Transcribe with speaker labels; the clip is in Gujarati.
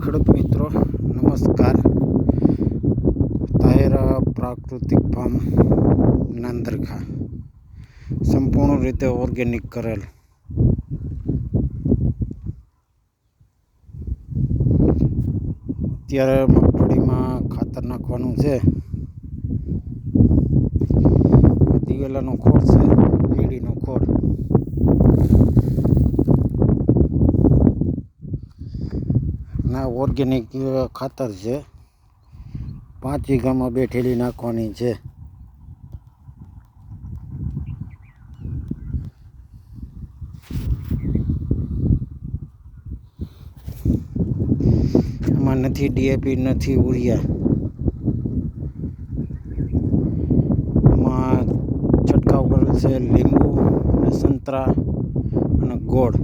Speaker 1: ખેડૂત મિત્રો, નમસ્કાર. તાહેર પ્રાકૃતિક ફાર્મ, નાંદરખા. સંપૂર્ણ રીતે ઓર્ગેનિક કરેલ. અત્યારે મગફળીમાં ખાતર નાખવાનું છે. દિવેલાનો ખોળ છે, લીડીનો ખોળ. ના ઓર્ગેનિક ખાતર છે. પાંચ વીઘામાં બે ઠેલી નાખવાની છે. એમાં નથી ડીએપી, નથી ઉરિયા એમાં છંટકાવ કરેલ છે લીંબુ અને સંતરા અને ગોળ.